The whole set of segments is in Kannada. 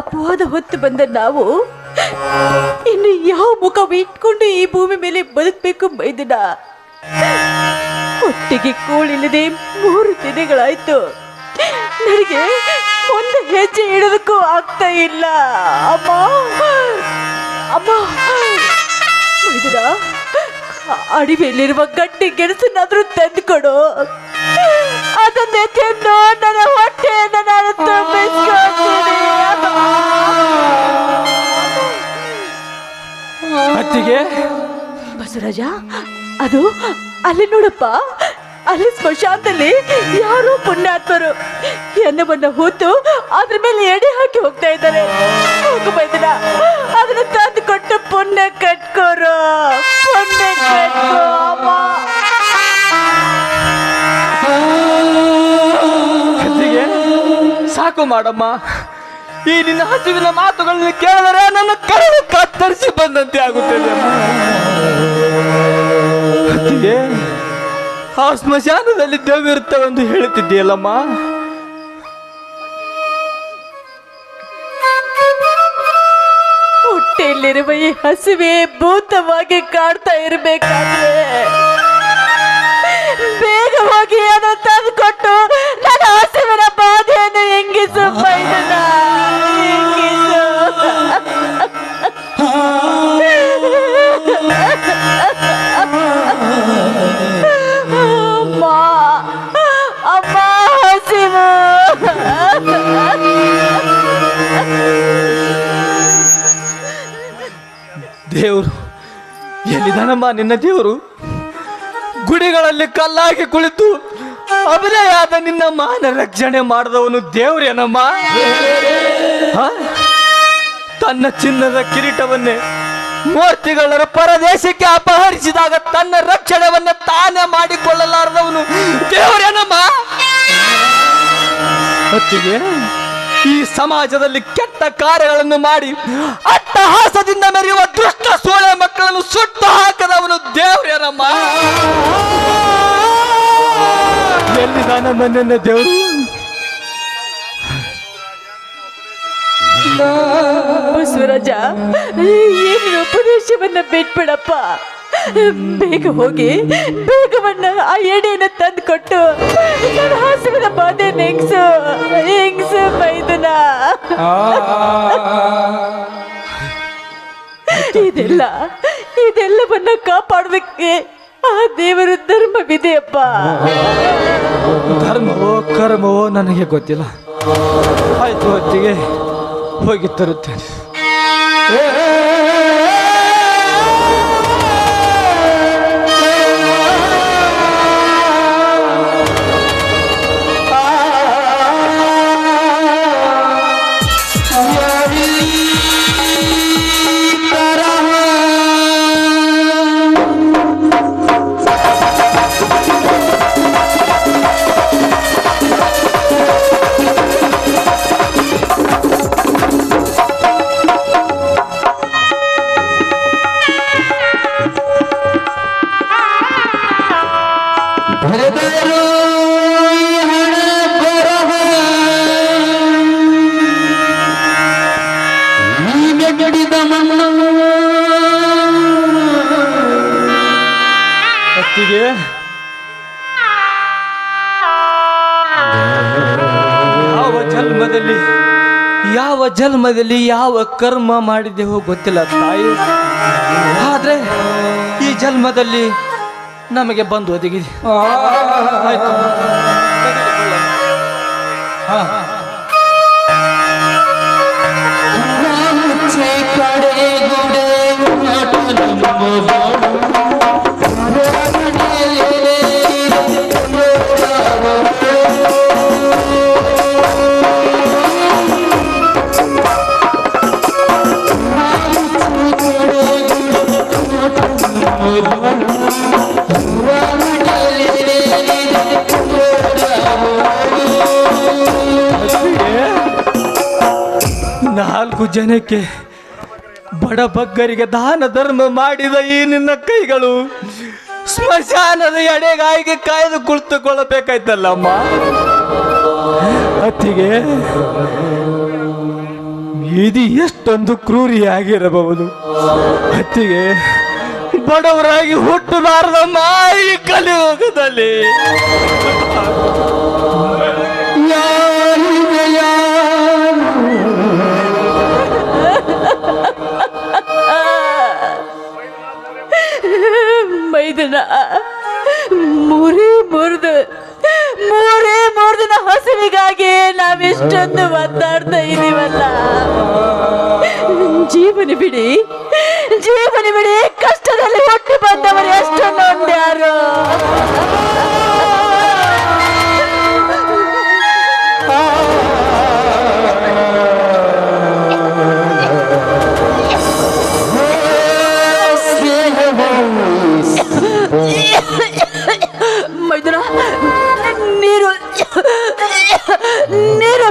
ಅಪವಾದ ಹೊತ್ತು ಬಂದ ನಾವು ಇನ್ನು ಯಾವ ಮುಖ ಇಟ್ಕೊಂಡು ಈ ಭೂಮಿ ಮೇಲೆ ಬದುಕಬೇಕು ಬೈದಿನ ಒಟ್ಟಿಗೆ ಕೂಳಿಲ್ಲದೆ ಮೂರು ದಿನಗಳಾಯ್ತು. ನನಗೆ ಒಂದು ಹೆಜ್ಜೆ ಇಡೋದಕ್ಕೂ ಆಗ್ತಾ ಇಲ್ಲ. ಅಮ್ಮ! ಅಮ್ಮ! ಮೈದನ ಅಡಿವೆಯಲ್ಲಿರುವ ಗಟ್ಟಿ ಗೆಣಸನ್ನಾದ್ರೂ ತಂದುಕೊಡು. ಅದನ್ನೇ ತಿಂದು ನನ್ನ ಹೊಟ್ಟೆ ನನ್ನ ತುಂಬಿಸ್ಕೊಳ್ತೀನಿ. ಅತ್ತಿಗೆ? ಬಸವರಾಜ ಅದು ಅಲ್ಲಿ ನೋಡಪ್ಪ ಅಲ್ಲಿ ಸ್ಮಶಾನದಲ್ಲಿ ಯಾರೋ ಪುಣ್ಯಾತ್ಮರು ಎನ್ನವನ್ನ ಹೂತು ಅದ್ರ ಮೇಲೆ ಎಡೆ ಹಾಕಿ ಹೋಗ್ತಾ ಇದ್ದಾರೆ. ಬೈದನ ಅದನ್ನ ತಂದು ಕೊಟ್ಟು ಪುಣ್ಯ ಕಟ್ಕೋರು ಪುಣ್ಯ ಕಟ್ಕೋ ಅತ್ತಿಗೆ ಸಾಕು ಮಾಡಮ್ಮ. ಈ ನಿನ್ನ ಹಸುವಿನ ಮಾತುಗಳನ್ನು ಕೇಳಿದರೆ ನನ್ನ ಕರಳು ಕತ್ತರಿಸಿ ಬಂದಂತೆ ಆಗುತ್ತದೆ ಆ ಸ್ಮಶಾನದಲ್ಲಿ ದೇವಿರುತ್ತವೆಂದು ಹೇಳುತ್ತಿದ್ದೀಯಲ್ಲಮ್ಮ? ಹೊಟ್ಟೆಯಲ್ಲಿರುವ ಈ ಹಸಿವೆ ಭೂತವಾಗಿ ಕಾಡ್ತಾ ಇರಬೇಕಾದ್ರೆ, ಬೇಗವಾಗಿ ಅದನ್ನು ತಂದು ಕೊಟ್ಟು ನನ್ನ ಹಸಿವಿನ ಬಾಧೆಯನ್ನು ಹೆಂಗಿಸು ದೇವರು ಎಲ್ಲಿದಾನಮ್ಮ ನಿನ್ನ ದೇವರು? ಗುಡಿಗಳಲ್ಲಿ ಕಲ್ಲಾಗಿ ಕುಳಿತು ಅಭಿನಯಾದ ನಿನ್ನ ಮಾನ ರಕ್ಷಣೆ ಮಾಡಿದವನು ದೇವ್ರೇನಮ್ಮ? ತನ್ನ ಚಿನ್ನದ ಕಿರೀಟವನ್ನೇ ಮೂರ್ತಿಗಳ ಪರದೇಶಕ್ಕೆ ಅಪಹರಿಸಿದಾಗ ತನ್ನ ರಕ್ಷಣೆವನ್ನ ತಾನೇ ಮಾಡಿಕೊಳ್ಳಲಾರದವನು ದೇವರೇನಮ್ಮ? ಹೊತ್ತಿಗೆ ಈ ಸಮಾಜದಲ್ಲಿ ಕೆಟ್ಟ ಕಾರ್ಯಗಳನ್ನು ಮಾಡಿ ಅಟ್ಟಹಾಸದಿಂದ ಮೆರೆಯುವ ದುಷ್ಟ ಸೋಳೆ ಮಕ್ಕಳನ್ನು ಸುಟ್ಟು ಹಾಕದವನು ದೇವ್ರೇನಮ್ಮ? ಎಲ್ಲಿದಾನಮ್ಮ ನಿನ್ನ ದೇವರು? ಬಸವರಾಜ ಏನು ಉಪದೇಶವನ್ನ ಬಿಟ್ಬಿಡಪ್ಪ. ಬೇಗ ಹೋಗಿ, ಬೇಗವನ್ನ ಆ ಎಡೆಯನ್ನ ತಂದು ಕೊಟ್ಟು ನನ್ನ ಬಾಧೆ ನೆಂಗ್ಸು, ಹೆಂಗ್ಸು ಮೈದನ. ಇದೆಲ್ಲ, ಇದೆಲ್ಲವನ್ನ ಕಾಪಾಡೋದಕ್ಕೆ ಆ ದೇವರ ಧರ್ಮವಿದೆಯಪ್ಪ. ಧರ್ಮವೋ, ಕರ್ಮವೋ ನನಗೆ ಗೊತ್ತಿಲ್ಲ. ಆಯ್ತು ಹೊತ್ತಿಗೆ ಹೋಗಿ ತರುತ್ತೇನೆ. ಹೊತ್ತಿಗೆ ಯಾವ ಜನ್ಮದಲ್ಲಿ ಯಾವ ಜನ್ಮದಲ್ಲಿ ಯಾವ ಕರ್ಮ ಮಾಡಿದೆವೋ ಗೊತ್ತಿಲ್ಲ ತಾಯಿ. ಆದ್ರೆ ಈ ಜನ್ಮದಲ್ಲಿ ನಮಗೆ ಬಂದು ಒದಗಿದೆ. ತೆಗೆದುಕೊಳ್ಳೋಣ. ಹಾ, ಬಡ ಬಗ್ಗರಿಗೆ ದಾನ ಧರ್ಮ ಮಾಡಿದ ಈ ನಿನ್ನ ಕೈಗಳು ಸ್ಮಶಾನದ ಎಡೆಗಾಯಿಗೆ ಕಾಯ್ದು ಕುಳಿತುಕೊಳ್ಳಬೇಕಾಯ್ತಲ್ಲಮ್ಮ? ಅತ್ತಿಗೆ ಇದು ಎಷ್ಟೊಂದು ಕ್ರೂರಿಯಾಗಿರಬಹುದು. ಅತ್ತಿಗೆ, ಬಡವರಾಗಿ ಹುಟ್ಟಬಾರದಮ್ಮ ಈ ಕಲಿಯುಗದಲ್ಲಿ. ಮೈದನ ಮೂರೇ ಮೂರ್ದು ಮೂರೇ ಮೂರು ದಿನ ಹಸಿವಿಗಾಗಿ ನಾವೆಷ್ಟೊಂದು ಒದ್ದಾಡ್ತಾ ಇದೀವಲ್ಲ. ಜೀವನ ಬಿಡಿ ಜೀವನ ಬಿಡಿ, ಕಷ್ಟದಲ್ಲಿ ಹುಟ್ಟಿ ಬಂದವರು ನೀರು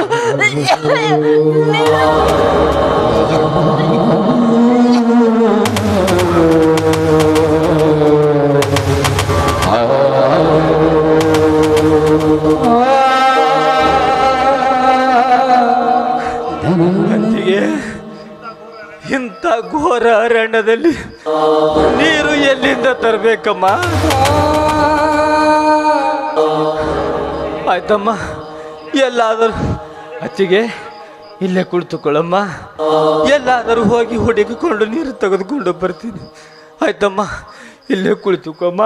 ಇಂಥ ಘೋರ ಅರಣ್ಯದಲ್ಲಿ ನೀರು ಎಲ್ಲಿಂದ ತರಬೇಕಮ್ಮ? ಆಯ್ತಮ್ಮ. ಎಲ್ಲಾದರೂ ಅತ್ತಿಗೆ ಇಲ್ಲೇ ಕುಳಿತುಕೊಳ್ಳಮ್ಮ. ಎಲ್ಲಾದರೂ ಹೋಗಿ ಹುಡುಕಿಕೊಂಡು ನೀರು ತೆಗೆದುಕೊಂಡು ಬರ್ತೀನಿ. ಆಯ್ತಮ್ಮ ಇಲ್ಲೇ ಕುಳಿತುಕೊಮ್ಮ.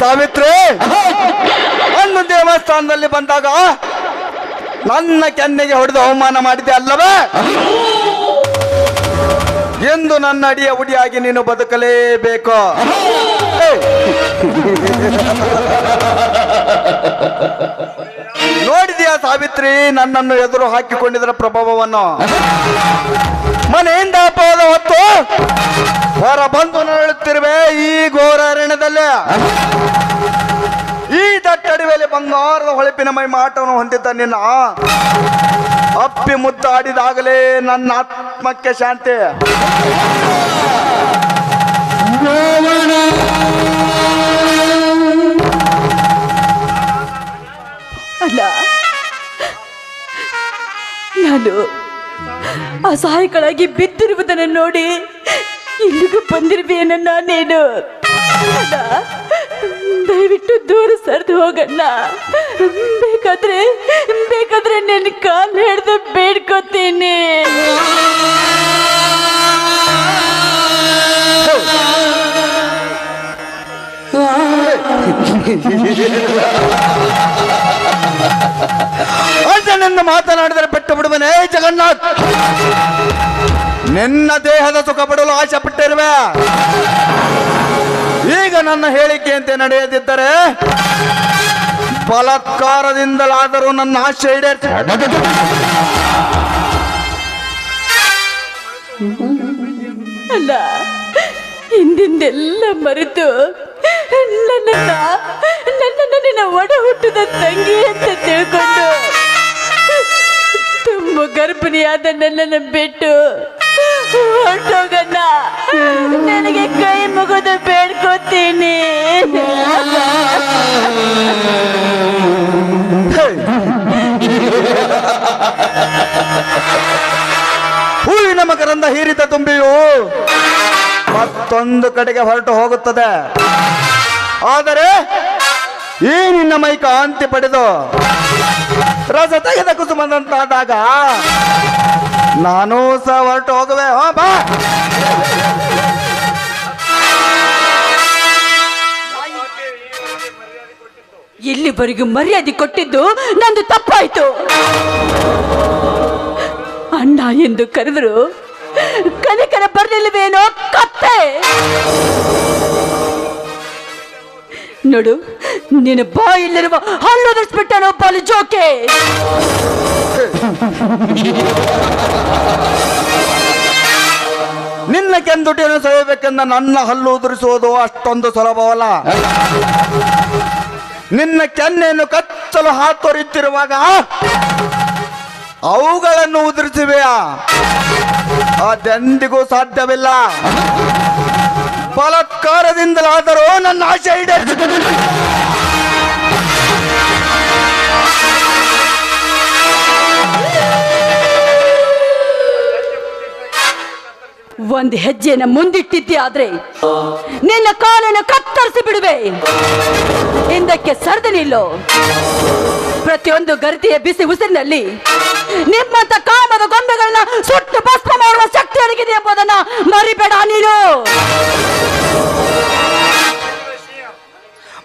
ಸಾವಿತ್ರಿ ಒಂದು ದೇವಸ್ಥಾನದಲ್ಲಿ ಬಂದಾಗ ನನ್ನ ಕೆನ್ನೆಗೆ ಹೊಡೆದು ಅವಮಾನ ಮಾಡಿದೆ ಅಲ್ಲವೇ? ಎಂದು ನನ್ನ ಅಡಿಯ ಉಡಿಯಾಗಿ ನೀನು ಬದುಕಲೇಬೇಕು. ನೋಡಿದ್ಯಾ ಸಾವಿತ್ರಿ ನನ್ನನ್ನು ಎದುರು ಹಾಕಿಕೊಂಡಿದ್ದರ ಪ್ರಭಾವವನ್ನು? ಮನೆಯಿಂದ ಅಪವಾದ ಹೊತ್ತು ಬಂಗಾರದ ಹೊಳಪಿನ ಮೈ ಮಾಟವನ್ನು ಹೊಂದಿದ್ದ ನಿನ್ನ? ಅಪ್ಪಿ ಮುದ್ದಾಡಿದಾಗಲೇ ನನ್ನ ಆತ್ಮಕ್ಕೆ ಶಾಂತಿ. ಅಲ್ಲ, ನಾನು ಅಸಹಾಯಕಳಾಗಿ ಬಿದ್ದಿರುವುದನ್ನು ನೋಡಿ ಇಲ್ಲಿಗೂ ಬಂದಿರುವೆಯನ್ನ ನಾನೇನು ದಯವಿಟ್ಟು ದೂರ ಸರಿದು ಹೋಗಣ್ಣ. ಬೇಕಾದ್ರೆ ಬೇಕಾದ್ರೆ ನಿನ್ನ ಕಾಲು ಹಿಡ್ದು ಬೇಡ್ಕೋತೀನಿ ಅಣ್ಣನಿಂದ ಮಾತನಾಡಿದರೆ ಪೆಟ್ಟು ಬಿಡುವನೇ, ಜಗನ್ನಾಥ್. ನಿನ್ನ ದೇಹದ ಸುಖ ಪಡಲು ಆಶೆ ಪಟ್ಟಿರುವೆ. ನನ್ನ ಹೇಳಿಕೆಯಂತೆ ನಡೆಯದಿದ್ದರೆ ಬಲತ್ಕಾರದಿಂದಲಾದರೂ ನನ್ನ ಆಶೆ ಈಡೇರ್ತ ಅಲ್ಲ, ಹಿಂದಿಂದೆಲ್ಲ ಮರೆತು ನನ್ನನ್ನ ನಿನ್ನ ಒಡ ಹುಟ್ಟಿದ ತಂಗಿ ಅಂತ ತಿಳ್ಕೊಂಡು ತುಂಬ ಗರ್ಭಿಣಿಯಾದ ನನ್ನನ್ನು ಬಿಟ್ಟು ಹೊರಟೋಗಣ್ಣ ನನಗೆ ಕೈ ಮುಗಿದು ಬೇಡ್ಕೋತೀನಿ. ಹೂವಿನ ಮಕರಂದ ಹೀರಿದ ತುಂಬಿಯು ಮತ್ತೊಂದು ಕಡೆಗೆ ಹೊರಟು ಹೋಗುತ್ತದೆ. ಆದರೆ ಈ ನಿನ್ನ ಮೈ ಕಾಂತಿ ಪಡೆದು ರಸ ತೆಗೆದ ಕುಸುಮದಂತಾದಾಗ ನಾನು ಸಹ ಹೊರಟು ಹೋಗುವೆ. ಹೋ, ಬಾ. ಇಲ್ಲಿವರೆಗೂ ಮರ್ಯಾದೆ ಕೊಟ್ಟಿದ್ದು ನಂದು ತಪ್ಪಾಯ್ತು. ಅಣ್ಣ ಎಂದು ಕರೆದ್ರು ಕಲಿಕರ ಬರಲಿಲ್ಲವೇನೋ ಕತ್ತೆ. ನೋಡು, ನಿನ್ನ ಬಾಯಿಲ್ಲಿರುವ ಹಲ್ಲು ಬಿಟ್ಟನು ಪಾಲಿ ಜೋಕೆ. ನಿನ್ನ ಕೆಂದುಟಿಯನ್ನು ಸವಿಬೇಕೆಂದ ನನ್ನ ಹಲ್ಲು ಉದುರಿಸುವುದು ಅಷ್ಟೊಂದು ಸುಲಭವಲ್ಲ. ನಿನ್ನ ಕೆನ್ನೆಯನ್ನು ಕಚ್ಚಲು ಹಾತೊರೆಯುತ್ತಿರುವಾಗ ಅವುಗಳನ್ನು ಉದುರಿಸುವೆಯಾ? ಅದೆಂದಿಗೂ ಸಾಧ್ಯವಿಲ್ಲ. ಬಲಾತ್ಕಾರದಿಂದಲಾದರೂ ನನ್ನ ಆಶೆ ಈಡೇರಿಸಿಕೊಂಡು ಒಂದು ಹೆಜ್ಜೆನ ಮುಂದಿಟ್ಟಿದ್ದೆ ಆದ್ರೆ ನಿನ್ನ ಕಾಲನ್ನು ಕತ್ತರಿಸಿ ಬಿಡುವೆ. ಹಿಂದಕ್ಕೆ ಸರಿದು ನಿಲ್ಲು. ಪ್ರತಿಯೊಂದು ಗರ್ತಿಯ ಬಿಸಿ ಉಸಿರಿನಲ್ಲಿ ನಿಮ್ಮಂತ ಕಾಮದ ಗೊಂಬೆಗಳನ್ನ ಸುಟ್ಟು ಭಸ್ಮ ಮಾಡುವ ಶಕ್ತಿ ಅಡಗಿದೆ ಎಂಬುದನ್ನ ಮರಿಬೇಡ ನೀನು.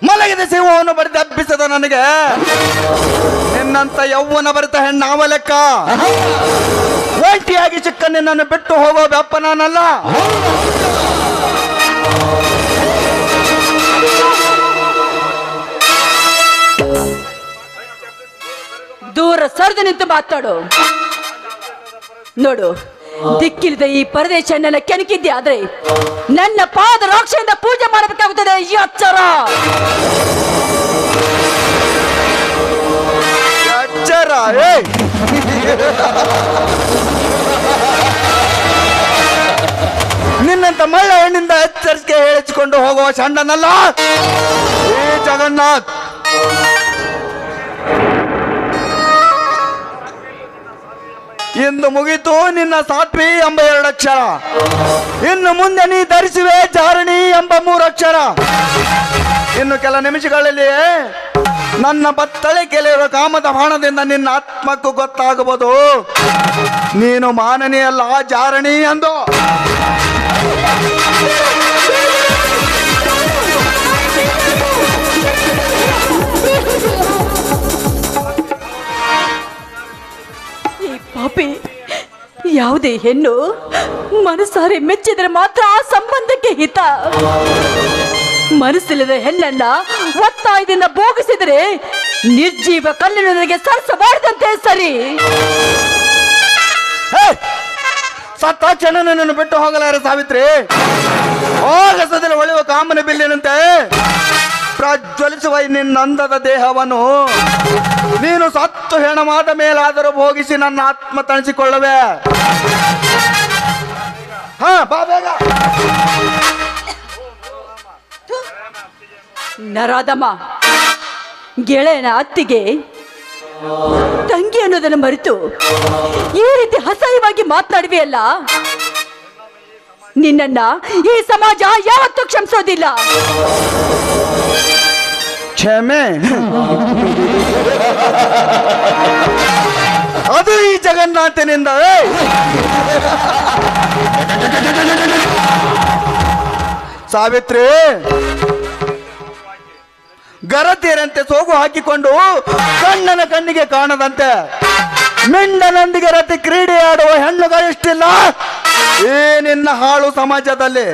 ಮಲಗಿದ ಸಿಂಹವನ್ನು ಬರೆದು ಹಬ್ಬಿಸದ ನನಗೆ. ನಿನ್ನಂತ ಯೌವನ ಬರೆದ ಹೆಣ್ಣಾವ ಲೆಕ್ಕ ಒಂಟಿಯಾಗಿ ಚಿಕ್ಕ ನಿನ್ನನ್ನು ಬಿಟ್ಟು ಹೋಗೋ ವ್ಯಾಪ ನಾನಲ್ಲ. ದೂರ ಸರಿದು ನಿಂತು ಮಾತಾಡು. ನೋಡು ದಿಕ್ಕಿಲ್ಲದ ಈ ಪರದೇಶನ್ನೆಲ್ಲ ಕೆಣಕಿದ್ದೆ, ಆದ್ರೆ ನನ್ನ ಪಾದ ರಾಕ್ಷೆಯಿಂದ ಪೂಜೆ ಮಾಡಬೇಕಾಗುತ್ತದೆ ಅಚ್ಚರ. ಎಚ್ಚರ ನಿನ್ನಂತ ಮಳ್ಳ ಹೆಣ್ಣಿಂದ ಎಚ್ಚರಿಕೆ ಹೇಳಿಸಿಕೊಂಡು ಹೋಗುವ ಚಂಡನಲ್ಲ ಜಗನ್ನಾಥ್! ಇಂದು ಮುಗಿತು, ನಿನ್ನ ಸಾತ್ವಿ ಎಂಬ ಎರಡು ಅಕ್ಷರ ಇನ್ನು ಮುಂದೆ ನೀ ಧರಿಸುವೆ ಚಾರಣಿ ಎಂಬ ಮೂರು ಅಕ್ಷರ ಇನ್ನು ಕೆಲ ನಿಮಿಷಗಳಲ್ಲಿ ನನ್ನ ಬತ್ತಳೆ ಕೆಲವರು ಕಾಮದ ಬಾಣದಿಂದ ನಿನ್ನ ಆತ್ಮಕ್ಕೂ ಗೊತ್ತಾಗಬಹುದು. ನೀನು ಮಾನನೀಯಲ್ಲ, ಜಾರಣಿ ಎಂದು. ಪಾಪಿ, ಯಾವುದೇ ಹೆಣ್ಣು ಮನಸಾರೆ ಮೆಚ್ಚಿದ್ರೆ ಮಾತ್ರ ಆ ಸಂಬಂಧಕ್ಕೆ ಹಿತ ಮನಸ್ಸಿಲ್ಲದ ಹೆಣ್ಣನ್ನ ಒತ್ತಾಯದಿಂದ ಭೋಗಿಸಿದರೆ ನಿರ್ಜೀವ ಕಲ್ಲಿನೊಂದಿಗೆ ಸರಸಬಾರದಂತೆ ಸರಿ! ಸತ್ತ ಕ್ಷಣ ಬಿಟ್ಟು ಹೋಗಲಾರ ಸಾವಿತ್ರಿ ಹೋಗಸದಲ್ಲಿ ಒಳೆಯುವ ಕಾಮನ ಬಿಲ್ಲಿನಂತೆ ಪ್ರಜ್ವಲಿಸುವ ನಿನ್ನಂದದ ದೇಹವನ್ನು ನೀನು ಸತ್ತು ಹೆಣಮಾದ ಮೇಲಾದರೂ ಭೋಗಿಸಿ ನನ್ನ ಆತ್ಮ ತಣಿಸಿಕೊಳ್ಳುವೆ. ಹಾ ನರಾದಮ್ಮ ಗೆಳೆಯನ ಅತ್ತಿಗೆ ತಂಗಿ ಅನ್ನೋದನ್ನು ಮರೆತು ಈ ರೀತಿ ಅಸಹ್ಯವಾಗಿ ಮಾತನಾಡುವೆಯಲ್ಲ? ನಿನ್ನನ್ನ ಈ ಸಮಾಜ ಯಾವತ್ತೂ ಕ್ಷಮಿಸೋದಿಲ್ಲ. ಕ್ಷಮೆ. ಅದು ಈ ಜಗನ್ನಾಥನಿಂದ! ಸಾವಿತ್ರಿ ಗರತಿಯರಂತೆ ಸೋಗು ಹಾಕಿಕೊಂಡು ಕಣ್ಣನ ಕಣ್ಣಿಗೆ ಕಾಣದಂತೆ. ಮಿಂಡನೊಂದಿಗೆ ರತಿ ಕ್ರೀಡೆ ಆಡುವ ಹೆಣ್ಣುಗಳಿಷ್ಟಿಲ್ಲ. ಏನಿನ್ನ ನಿನ್ನ ಹಾಳು ಸಮಾಜದಲ್ಲಿ.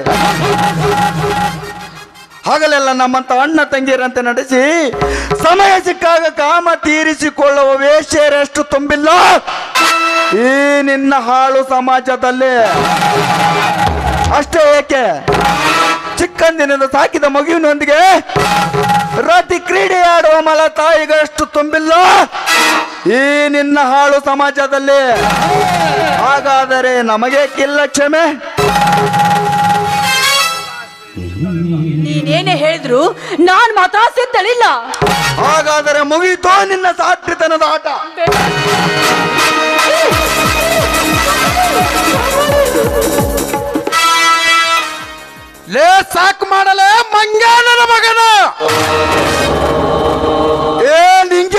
ಹಗಲೆಲ್ಲ ನಮ್ಮಂತ ಅಣ್ಣ ತಂಗಿಯರಂತೆ ನಡೆಸಿ ಸಮಯ ಸಿಕ್ಕಾಗ ಕಾಮ ತೀರಿಸಿಕೊಳ್ಳುವ ವೇಶ್ಯರಷ್ಟು ತುಂಬಿಲ್ಲ? ಈ ನಿನ್ನ ಹಾಳು ಸಮಾಜದಲ್ಲಿ. ಅಷ್ಟೇ ಏಕೆ? ಚಿಕ್ಕಂದಿನಿಂದ ಸಾಕಿದ ಮಗುವಿನೊಂದಿಗೆ ರಾತಿ ಕ್ರೀಡೆ ಆಡುವ ಮಲ ತಾಯಿಗಷ್ಟು ತುಂಬಿಲ್ಲ? ಈ ನಿನ್ನ ಹಾಳು ಸಮಾಜದಲ್ಲಿ. ಹಾಗಾದರೆ ನಮಗೆ ಕಿಲ್ಲ ಕ್ಷಮೆ? ನೀನೇನೇ ಹೇಳಿದ್ರು ನಾನ್ ಮಾತ್ರ ಸಿದ್ಧಳಿಲ್ಲ. ಹಾಗಾದರೆ ಮುಗಿತೋ ನಿನ್ನ ಸಾತ್ರಿತನದ ಆಟ? ಲೇ ಸಾಕ್ ಮಾಡಲೇ ಮಂಗಾನನ ಮಗನ! ಏ ನಿಂಗ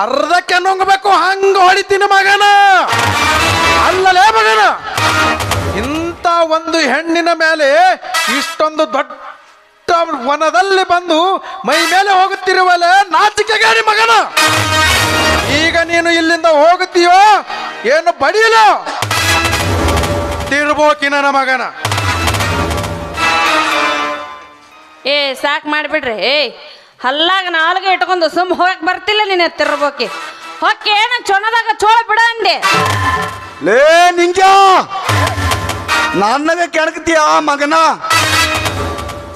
ಅರ್ಧಕ್ಕೆ ನುಂಗ್ಬೇಕು ಹಂಗ ಹೊಡಿತೀನಿ ಮಗನ! ಅಲ್ಲಲೇ ಮಗನ! ಒಂದು ಹೆಣ್ಣಿನ ಮೇಲೆ ಇಷ್ಟೊಂದು ದೊಡ್ಡ ವನದಲ್ಲಿ ಬಂದು ಮೈ ಮೇಲೆ ಹೋಗುತ್ತಿರುವಲ್ಲ ನಾಚಿಕೆಗಾರಿ ಮಗನ. ಈಗ ನೀನು ಇಲ್ಲಿಂದ ಹೋಗುತ್ತೀಯೋ ಏನು ಬಡಿಯಲು ತಿರ್ಬೋಕಿನ ಮಗನ. ಏ ಸಾಕು ಮಾಡಿಬಿಡ್ರಿ. ಏಯ್ ಹಲ್ಲಾಗ ನಾಲ್ಗೆ ಇಟ್ಕೊಂಡು ಸುಮ್ ಹೋಗಕ್ ಬರ್ತಿಲ್ಲ ನೀನು ತಿರ್ಬೋಕಿ. ಹೊಕ್ಕೆ ಏನು ಚೊಣದಾಗ ಚೋಳ ಬಿಡ ಅಂದೆ. ಲೇ ನಿಂಜ! ನನಗೆ ಕೆಣಕ್ತೀಯ ಮಗನ?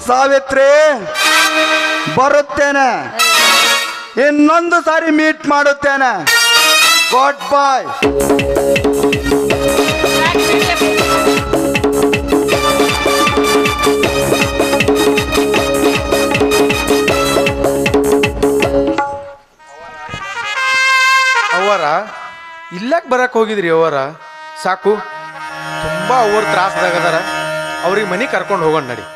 ಸಾವಿತ್ರಿ, ಬರುತ್ತೇನೆ. ಇನ್ನೊಂದು ಸಾರಿ ಮೀಟ್ ಮಾಡುತ್ತೇನೆ. ಗುಡ್ ಬಾಯ್ ಅವರ? ಇಲ್ಲಕ್ಕೆ ಬರಕ್ಕೆ ಹೋಗಿದ್ರಿ ಅವರ? ಸಾಕು. ತುಂಬಾ ಅವ್ರ ತ್ರಾಸದಾಗ ಅದಾರ. ಅವ್ರಿಗೆ ಮನೆ ಕರ್ಕೊಂಡು ಹೋಗೋಣ ನಡಿ.